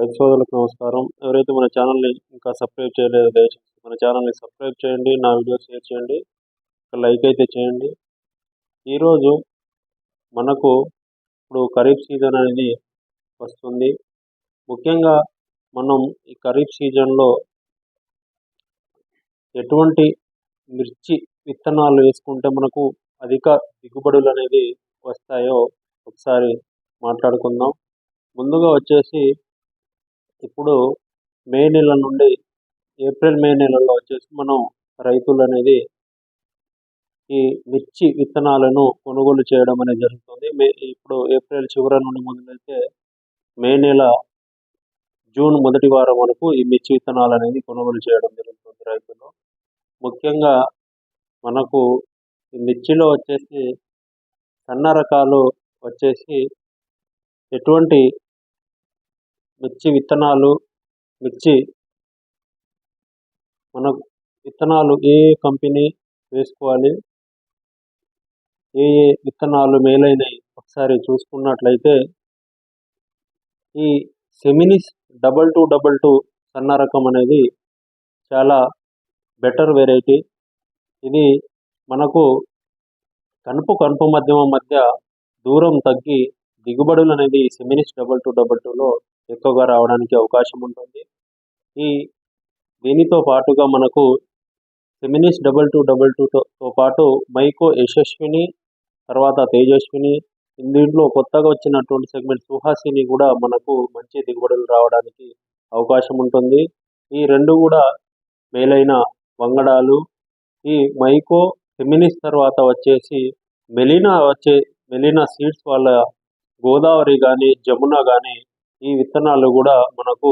రైతు సోదరులకు నమస్కారం. ఎవరైతే మన ఛానల్ని ఇంకా సబ్స్క్రైబ్ చేయలేదో దయచేసి మన ఛానల్ని సబ్స్క్రైబ్ చేయండి నా వీడియో షేర్ చేయండి లైక్ అయితే చేయండి. ఈరోజు మనకు ఇప్పుడు ఖరీఫ్ సీజన్ అనేది వస్తుంది. ముఖ్యంగా మనం ఈ ఖరీఫ్ సీజన్లో ఎటువంటి మిర్చి విత్తనాలు వేసుకుంటే మనకు అధిక దిగుబడులు అనేది వస్తాయో ఒకసారి మాట్లాడుకుందాం. ముందుగా వచ్చేసి ఇప్పుడు మే నెల నుండి ఏప్రిల్ మే నెలలో వచ్చేసి మనం రైతులు అనేది ఈ మిర్చి విత్తనాలను కొనుగోలు చేయడం అనేది జరుగుతుంది. మే ఇప్పుడు ఏప్రిల్ చివరి నుండి మొదలైతే మే నెల జూన్ మొదటి వారం వరకు ఈ మిర్చి విత్తనాలు అనేది కొనుగోలు చేయడం జరుగుతుంది రైతులు. ముఖ్యంగా మనకు ఈ మిర్చిలో వచ్చేసి సన్న రకాలు వచ్చేసి ఎటువంటి మిర్చి విత్తనాలు మిర్చి మన విత్తనాలు ఏ ఏ కంపెనీ వేసుకోవాలి ఏ ఏ విత్తనాలు మేలైనవి ఒకసారి చూసుకున్నట్లయితే ఈ Seminis double two double two సన్న రకం అనేది చాలా బెటర్ వెరైటీ. ఇది మనకు కనుపు కనుపు మధ్యమ మధ్య దూరం తగ్గి దిగుబడులు అనేది సెమినిస్ డబల్ టూ డబల్ టూలో ఎక్కువగా రావడానికి అవకాశం ఉంటుంది. ఈ దీనితో పాటుగా మనకు ఫెమినిస్ డబల్ టూ డబల్ టూతో పాటు మైకో యశస్విని తర్వాత తేజస్విని దీంట్లో కొత్తగా వచ్చినటువంటి సెగ్మెంట్ సుహాసిని కూడా మనకు మంచి దిగుబడులు రావడానికి అవకాశం ఉంటుంది. ఈ రెండు కూడా మేలైన వంగడాలు. ఈ మైకో ఫెమినిస్ తర్వాత వచ్చేసి మెలినా వచ్చే మెలినా సీడ్స్ వాళ్ళ గోదావరి కానీ జమున కానీ ఈ విత్తనాలు కూడా మనకు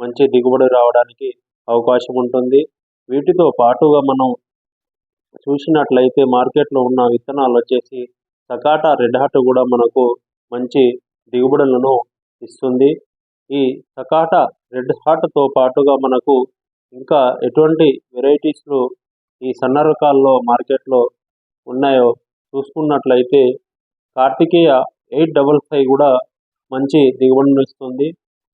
మంచి దిగుబడి రావడానికి అవకాశం ఉంటుంది. వీటితో పాటుగా మనం చూసినట్లయితే మార్కెట్లో ఉన్న విత్తనాలు వచ్చేసి సకాటా రెడ్ హాట్ కూడా మనకు మంచి దిగుబడులను ఇస్తుంది. ఈ సకాటా రెడ్ హాట్తో పాటుగా మనకు ఇంకా ఎటువంటి వెరైటీస్లు ఈ సన్న రకాల్లో మార్కెట్లో ఉన్నాయో చూసుకున్నట్లయితే కార్తికేయ ఎయిట్ డబల్ ఫైవ్ కూడా మంచి దిగుబడిని ఇస్తుంది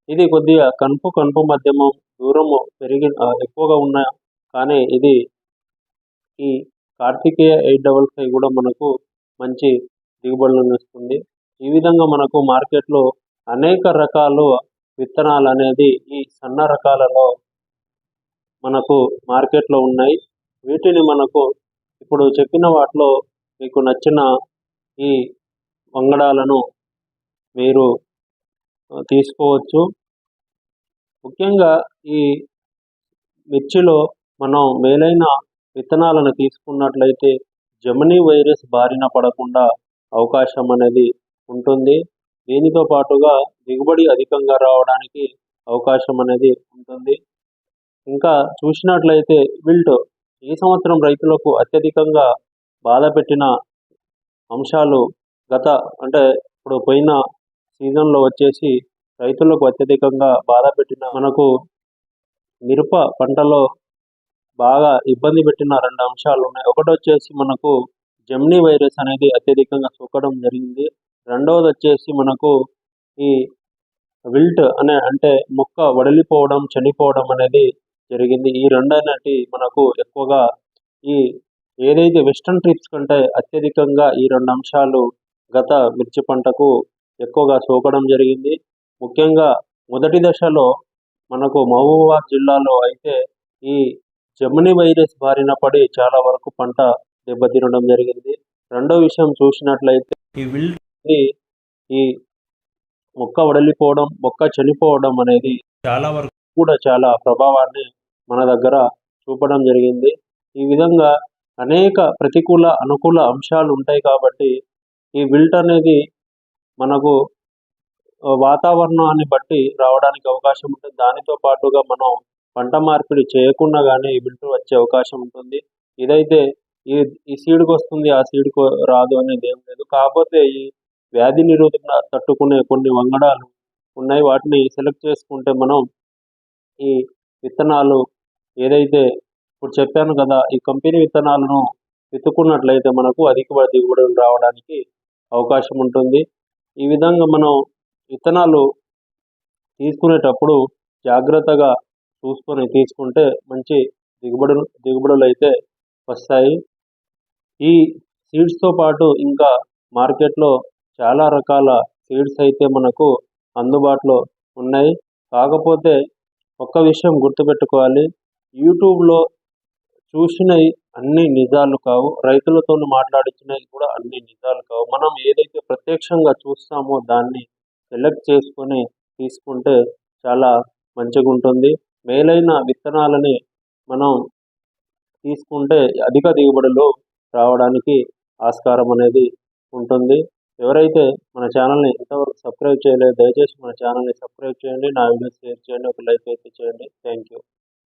ఇది కొద్దిగా కనుపు కనుపు మధ్యమం దూరము పెరిగి ఎక్కువగా ఉన్న కానీ ఇది ఈ కార్తికేయ ఎయిట్ డబల్ ఫైవ్ కూడా మనకు మంచి దిగుబడులను ఇస్తుంది ఈ విధంగా మనకు మార్కెట్లో అనేక రకాలు విత్తనాలు అనేది ఈ సన్న రకాలలో మనకు మార్కెట్లో ఉన్నాయి. వీటిని మనకు ఇప్పుడు చెప్పిన వాటిలో మీకు నచ్చిన ఈ వంగడాలను మీరు తీసుకోవచ్చు. ముఖ్యంగా ఈ మిర్చిలో మనం మేలైన విత్తనాలను తీసుకున్నట్లయితే జమినీ వైరస్ బారిన పడకుండా అవకాశం అనేది ఉంటుంది. దీనితో పాటుగా దిగుబడి అధికంగా రావడానికి అవకాశం అనేది ఉంటుంది. ఇంకా చూసినట్లయితే విల్ట్ ఈ సంవత్సరం రైతులకు అత్యధికంగా బాధ పెట్టిన అంశాలు గత అంటే ఇప్పుడు పోయిన సీజన్లో వచ్చేసి రైతులకు అత్యధికంగా బాధ పెట్టిన మనకు మిరప పంటలో బాగా ఇబ్బంది పెట్టిన రెండు అంశాలు ఉన్నాయి. ఒకటి వచ్చేసి మనకు జమ్నీ వైరస్ అనేది అత్యధికంగా సోకడం జరిగింది. రెండవది వచ్చేసి మనకు ఈ విల్ట్ అనే అంటే మొక్క వడిలిపోవడం చనిపోవడం అనేది జరిగింది. ఈ రెండనటి మనకు ఎక్కువగా ఈ ఏదైతే వెస్టర్న్ ట్రిప్స్ కంటే అత్యధికంగా ఈ రెండు అంశాలు గత మిర్చి పంటకు ఎక్కువగా సోకడం జరిగింది. ముఖ్యంగా మొదటి దశలో మనకు మహబూబాబాద్ జిల్లాలో అయితే ఈ జమిని వైరస్ బారిన పడి చాలా వరకు పంట దెబ్బతినడం జరిగింది. రెండో విషయం చూసినట్లయితే ఈ విల్డ్ ఈ మొక్క వడలిపోవడం మొక్క చనిపోవడం అనేది చాలా వరకు కూడా చాలా ప్రభావాన్ని మన దగ్గర చూపడం జరిగింది. ఈ విధంగా అనేక ప్రతికూల అనుకూల అంశాలు ఉంటాయి కాబట్టి ఈ విల్ట్ అనేది మనకు వాతావరణాన్ని బట్టి రావడానికి అవకాశం ఉంటుంది. దానితో పాటుగా మనం పంట మార్పిడి చేయకుండా కానీ వింటూ వచ్చే అవకాశం ఉంటుంది. ఇదైతే ఈ ఈ సీడ్కి వస్తుంది ఆ సీడ్కు రాదు అనేది ఏం లేదు. కాకపోతే ఈ వ్యాధి నిరోధక తట్టుకునే కొన్ని వంగడాలు ఉన్నాయి. వాటిని సెలెక్ట్ చేసుకుంటే మనం ఈ విత్తనాలు ఏదైతే ఇప్పుడు చెప్పాను కదా ఈ కంపెనీ విత్తనాలను వెతుకున్నట్లయితే మనకు అధిక దిగుబడులు రావడానికి అవకాశం ఉంటుంది. ఈ విధంగా మనం విత్తనాలు తీసుకునేటప్పుడు జాగ్రత్తగా చూసుకొని తీసుకుంటే మంచి దిగుబడులు దిగుబడులు అయితే వస్తాయి. ఈ సీడ్స్తో పాటు ఇంకా మార్కెట్లో చాలా రకాల సీడ్స్ అయితే మనకు అందుబాటులో ఉన్నాయి. కాకపోతే ఒక్క విషయం గుర్తుపెట్టుకోవాలి. యూట్యూబ్లో చూసినవి అన్ని నిజాలు కావు. రైతులతో మాట్లాడించినవి కూడా అన్ని నిజాలు కావు. మనం ఏదైతే ప్రత్యక్షంగా చూస్తామో దాన్ని సెలెక్ట్ చేసుకొని తీసుకుంటే చాలా మంచిగా ఉంటుంది మేలైన విత్తనాలని మనం తీసుకుంటే అధిక దిగుబడులు రావడానికి ఆస్కారం అనేది ఉంటుంది. ఎవరైతే మన ఛానల్ని ఇంతవరకు సబ్స్క్రైబ్ చేయలేదు దయచేసి మన ఛానల్ని సబ్స్క్రైబ్ చేయండి. నా వీడియోస్ షేర్ చేయండి. ఒక లైక్ అయితే చేయండి. Thank you.